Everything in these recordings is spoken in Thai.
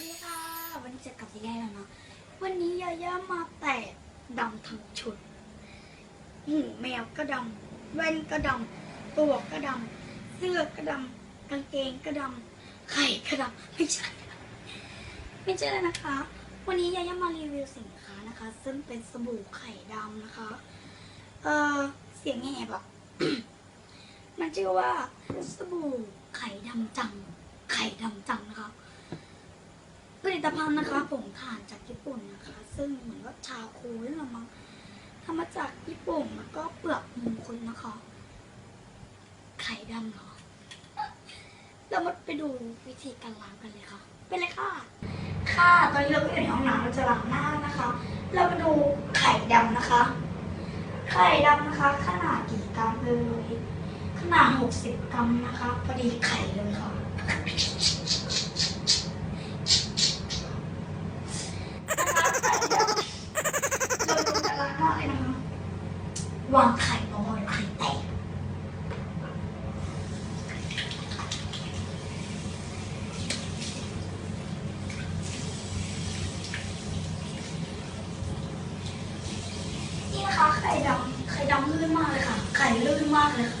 วัสดีค่ะ วันนี้เจอกับยายแล้วเนาะ วันนี้ยาย่ามาแตะดำทั้งชุดหูแมวก็ดำแว่นก็ดำตัวก็ดำเสื้อก็ดำกางเกงก็ดำไข่ก็ดำไม่ใช่ไม่ใช่เลยนะคะ วันนี้ยาย่ามารีวิวสินค้านะคะ ซึ่งเป็นสบู่ไข่ดำนะคะ เออเสียงแหบอะมันชื่อว่าสบู่ไข่ดำจังไข่ดำจังนะคะ ลิตภัณฑ์นะคะผงถ่านจากญี่ปุ่นนะคะ ซึ่งเหมือนว่าชาโคนี่ละมั้งทำมาจากญี่ปุ่นแล้วก็เปลือกมงคลนะคะ ไข่ดำเหรอเรามาไปดูวิธีการล้างกันเลยค่ะไปเลยค่ะ ค่ะตอนนี้เราก็อยู่ในห้องน้ำเราจะล้างหน้านะคะ เรามาดูไข่ดำนะคะ ไข่ดำนะคะ ขนาดกี่กรัมเลยขนาด 60 กรัมนะคะ พอดีไข่เลยค่ะ เราดูแต่ละหน้าเลยนะคะ วางไข่ลงบนไข่แตกนี่นะคะไข่ดำไข่ดำลื่นมากเลยค่ะ ไข่ลื่นมากเลยค่ะ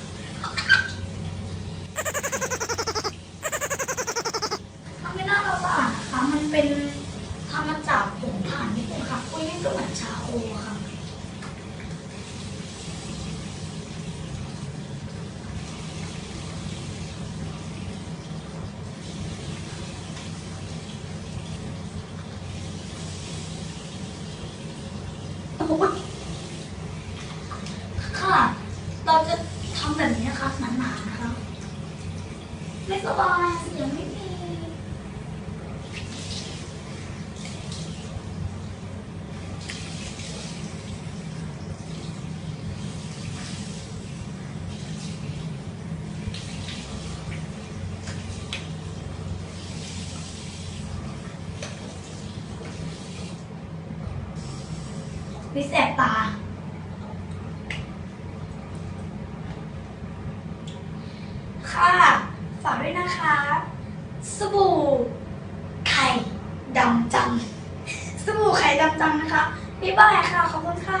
ทำให้หน้าเราสะอาดนะคะมันเป็นทำมาจากผงถ่านญี่ปุ่นค่ะอุ้ยนี่ก็เหมือนชาโคอค่ะ ค่ะ เราจะทำแบบนี้นะคะหนาๆนะคะไม่สบายเสียงไม่มี วิแอบตา ค่ะ ฝากด้วยนะคะ สบู่ไข่ดำจัง สบู่ไข่ดำจังนะคะ บ๊ายบายค่ะ ขอบคุณค่ะ